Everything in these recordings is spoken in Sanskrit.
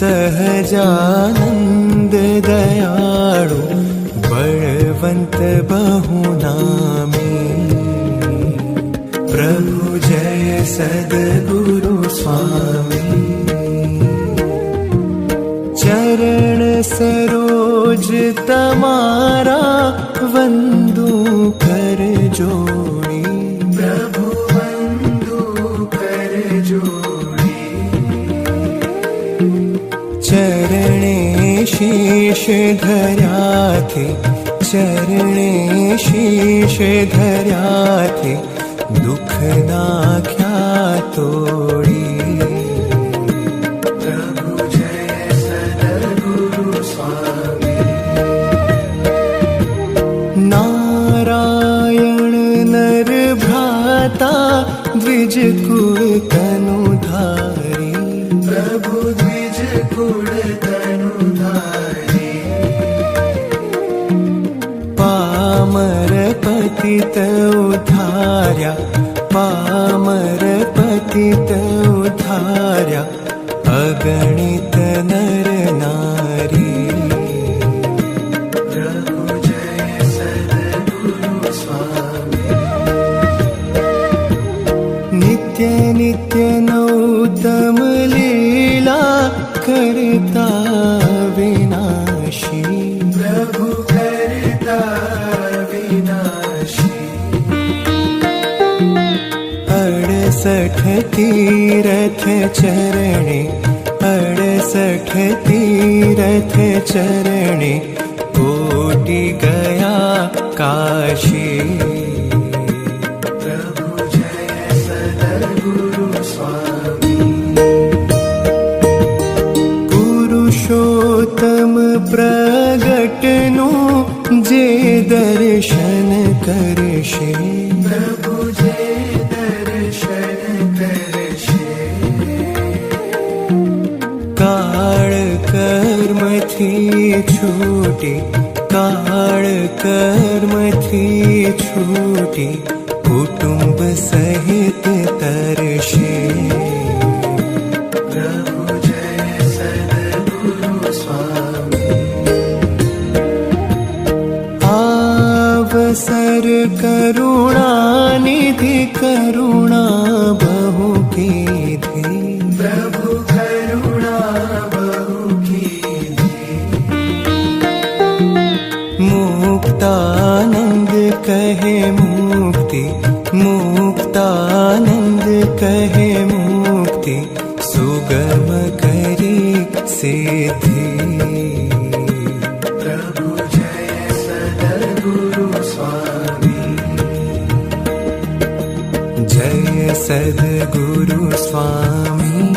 सहजानन्द दयाळु बळवन्त बहुनामी। प्रभु जय सद्गुरु स्वामी। चरण सरोज तमारा वन्दु कर जोड़ी चरणे शीश धर्याथे चरणे शीश धर्याथे दुःख पामर पतित उधार्या पामर पतित उधार्या अगणित नर नारी। नित्य नित्य नौतम करता विनाशी। प्रभु करता विनाशी। अड़सठ तीरथ चरणे अड़सठ तीरथ चरणे कोटि गया काशी। करशे प्रभु जे दर्शन। करशे काळ कर्मथी छूटी काळ कर्मथी छूटी कुटुंब सहित तरशे करुणा बहु कीधी प्रभु करुणा बहु कीधी मुक्तानंद कहे मुक्ति मुक्तानंद कहे मुक्ति सुगम करी सिद्धि प्रभु जय सद्गुरु स्वामी। सद्गुरु स्वामी।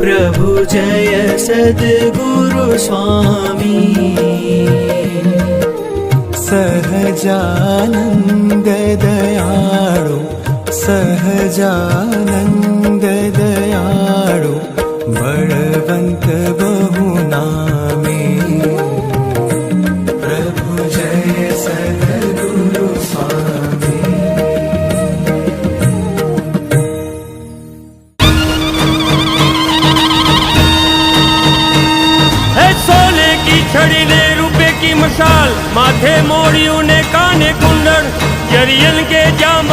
प्रभु जय सद्गुरु स्वामी। सहजानन्द दयाळु सहजानन्द दयाळु बळवन्त बहुनामे છડીને રૂપે કી મશાલ માથે મોડિયું ને કાને કુંડળ જરિયલ કે જામ